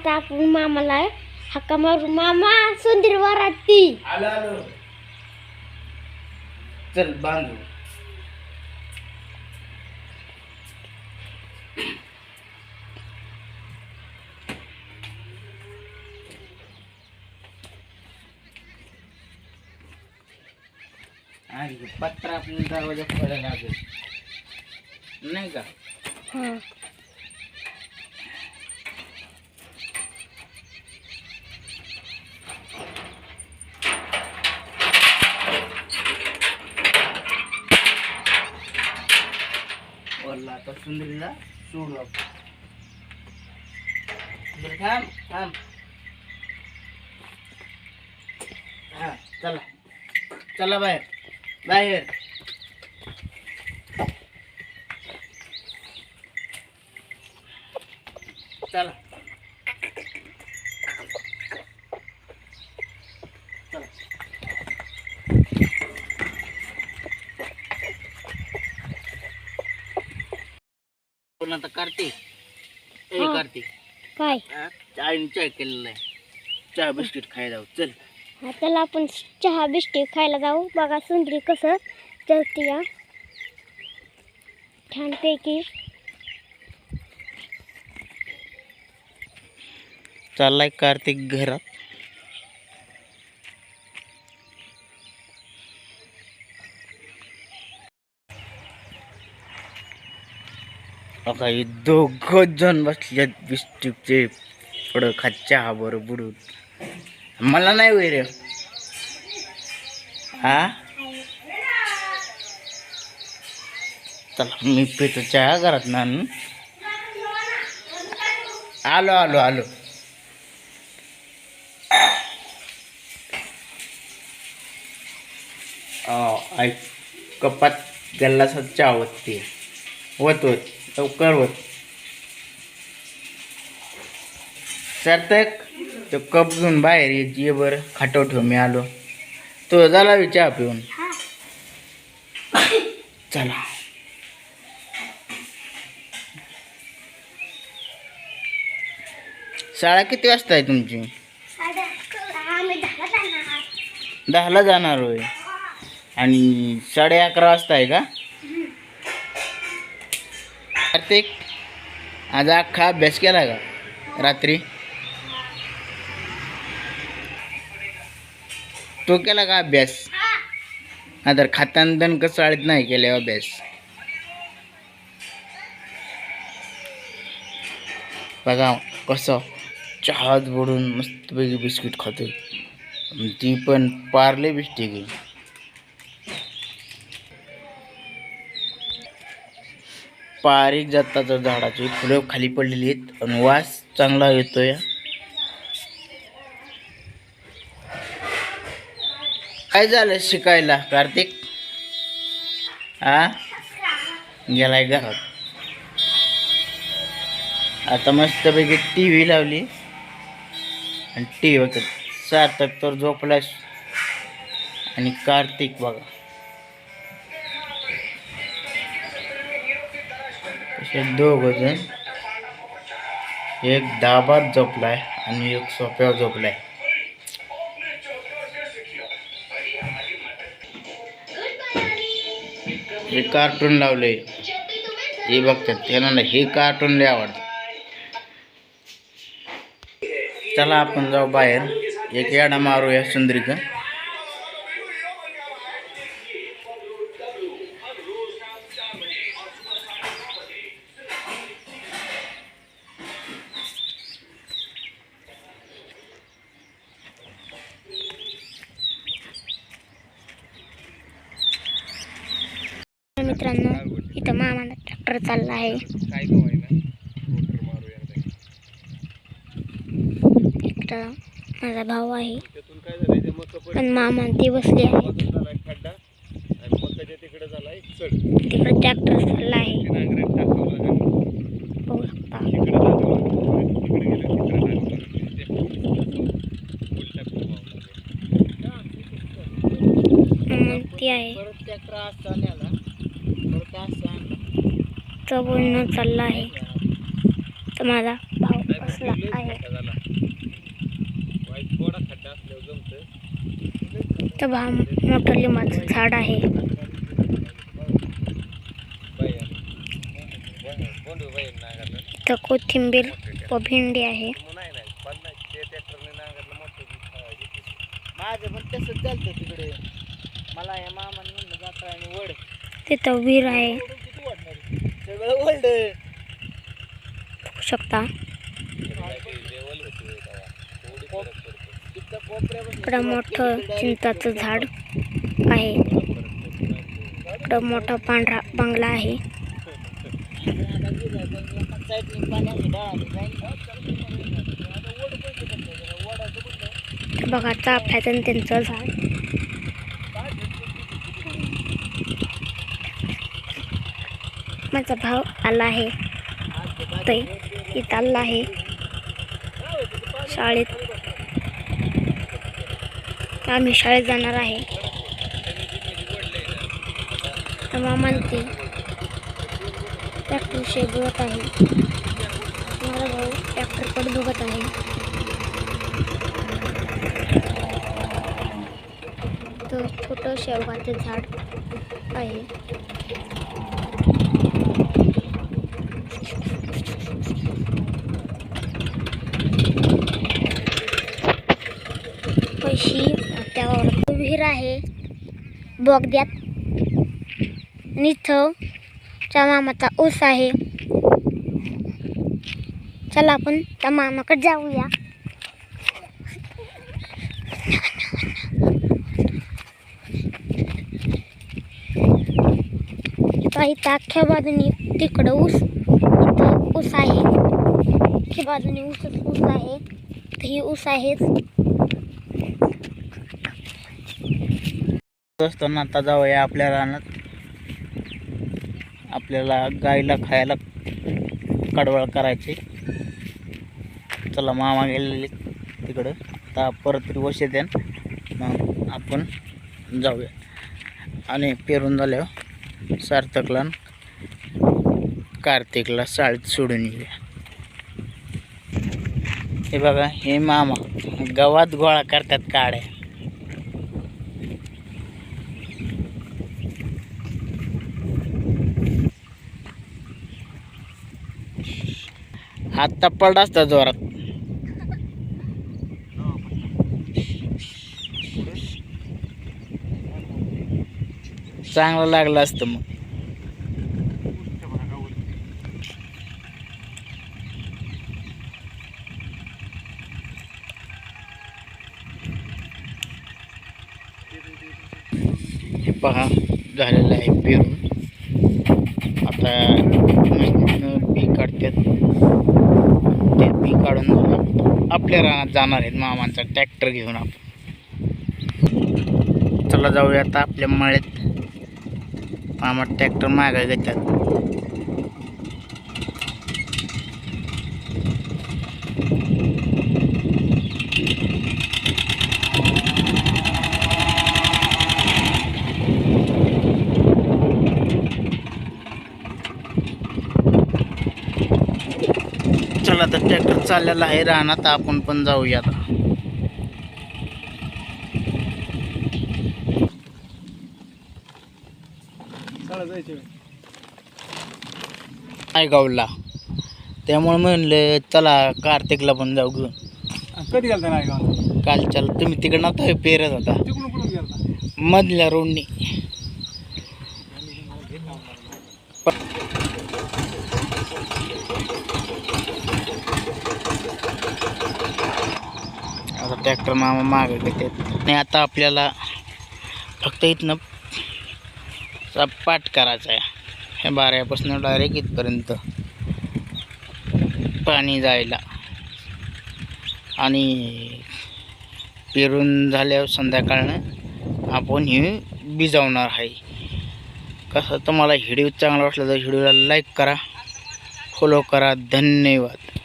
आता आपण मामाला हक्का मारू मामा सुंदर वराटी आलो आलो चल बांधू आणि पत्रा आपल्याला दरवाजा खोलायला लागेल नाही का हा वरला आता सुंदरीला सोडू आपण बरं, थांब थांब. हा चला. चला बाहेर. बाहेर. चला. बोल आता कार्तिक ए हा. कार्तिक काय? आईने चाय केलेला आहे. चहा बिस्किट खायला जाऊ. चल. हा त्याला आपण चहा बिस्किट खायला जाऊ. बघा सुंदरी कसं चलती या. छानपैकी. चाललाय कार्तिक घरात. बघा हे जण बसल्यात बिस्टिकचे फळं खाच्या चहा बरं बुडून मला नाही वैर. हा? चला मी पितो चहा घरात ना. आलो आलो आलो. ऐक कपात गल्लासा चहा आवडते होत होत लवकर होत. सार्थक तो कप घेऊन बाहेर ये ये बरं. खाटव ठेव मी आलो. तो झाला चहा पिऊन. चला. शाळा किती वाजता आहे तुमची? दहाला जाणार होय. आणि साडे अकरा वाजता आहे का? प्रत्येक आज अख्खा अभ्यास केला का रात्री. तो केला का अभ्यास? हा तर खाताना कसं नाही केले अभ्यास. बघा कसं चहात बुडून मस्तपैकी बिस्किट खातो ती पण पार्ले बिस्टिक बारीक जातात झाडाची फुलं खाली पडलेली आहेत आणि वास चांगला येतोय. काय झालं शिकायला कार्तिक? हा गेलाय घरात. आता मस्तपैकी टी व्ही लावली. आणि टी व्ही बघत सार्थक तर झोपलास आणि कार्तिक बघा. असे दोघजण. एक दाबात झोपलाय आणि एक सोप्यावर झोपलाय. हे कार्टून लावले हे बघतात. त्यांना हे कार्टून लय आवडतं. चला आपण जाऊ बाहेर. एक याडा मारूया सुंदरीचा. मित्रांनो इथं मामाला ट्रॅक्टर चालला आहे. ट्रॅक्टर माझा भाऊ आहे. पण मामा ते बसले आहे. तिकडे ट्रॅक्टर चालला आहे. बघू शकता. हम्म, ती आहे परत ट्रॅक्टर असता आला परत असता आणला तो बोलणं चाललं आहे. तर माझा भाव बसला आहे. तर भाव मोठं लिंबाचं झाड आहे. तर कोथिंबीर व भेंडी आहे. तिकडे मला या तिथं विहीर आहे. सगळं वड बघू शकता. इकडं मोठं चिंचाचं झाड आहे. इकडं मोठा पांढरा बंगला आहे. बघा चाफ्याचं त्यांचं झाड. माझा भाव आला आहे. ते इथं आला आहे. शाळेत. आम्ही शाळेत जाणार आहे. तेव्हा म्हणते ट्रॅक्टरशी बघत आहे. माझा भाऊ ट्रॅक्टरकडे बघत आहे. तर छोटं शेवगाचं झाड आहे. अशी त्यावर विहीर आहे. बोगद्यात आणि इथं त्या मामाचा ऊस आहे. चला आपण त्या मामाकडे जाऊया. इथं अख्ख्या बाजूनी तिकडं ऊस इथं ऊस आहे. अख्ख्या बाजूनी ऊसच ऊस आहे. तर ही ऊस आहेच. असताना आता जाऊया आपल्या रानात. आपल्याला गाईला खायला कडवळ करायचे. चला मामा गेलेले तिकडं. आता परत वश येते मग आपण जाऊया. आणि पेरून झाल्यावर हो. सार्थकला कार्तिकला शाळेत सोडून येऊया. हे बघा हे मामा गवात गोळा करतात काड्या. आत्ता पडला असता जोरात. चांगलं लागलं असतं मग. हे पहा झालेलं आहे पेरून. आता पीक काढतात. ते काढून आपल्या रानात जाणार आहेत मामांचा ट्रॅक्टर घेऊन आपण. चला जाऊया आता आपल्या मळ्यात. मामा ट्रॅक्टर मागा घेतात. चला तर ट्रॅक्टर चाललेला आहे. रानात आपण पण जाऊया आता. गावला. त्यामुळे म्हणलं चला कार्तिकला पण जाऊ घेऊन कधी गेलता नाही गावाला? काल चला तुम्ही तिकडं नव्हता पेरत होता. तिकडून कुठून गेलता? मधल्या रोडनी आता ट्रॅक्टर मामा मागे घेतात. आणि आता आपल्याला फक्त इथनं पाठ करायचा आहे. हे बाऱ्यापासून डायरेक्ट इथपर्यंत पाणी जायला. आणि पेरून झाल्यावर संध्याकाळनं आपण हे भिजवणार आहे. कसं तुम्हाला व्हिडिओ चांगला वाटला तर व्हिडिओला लाईक करा फॉलो करा. धन्यवाद.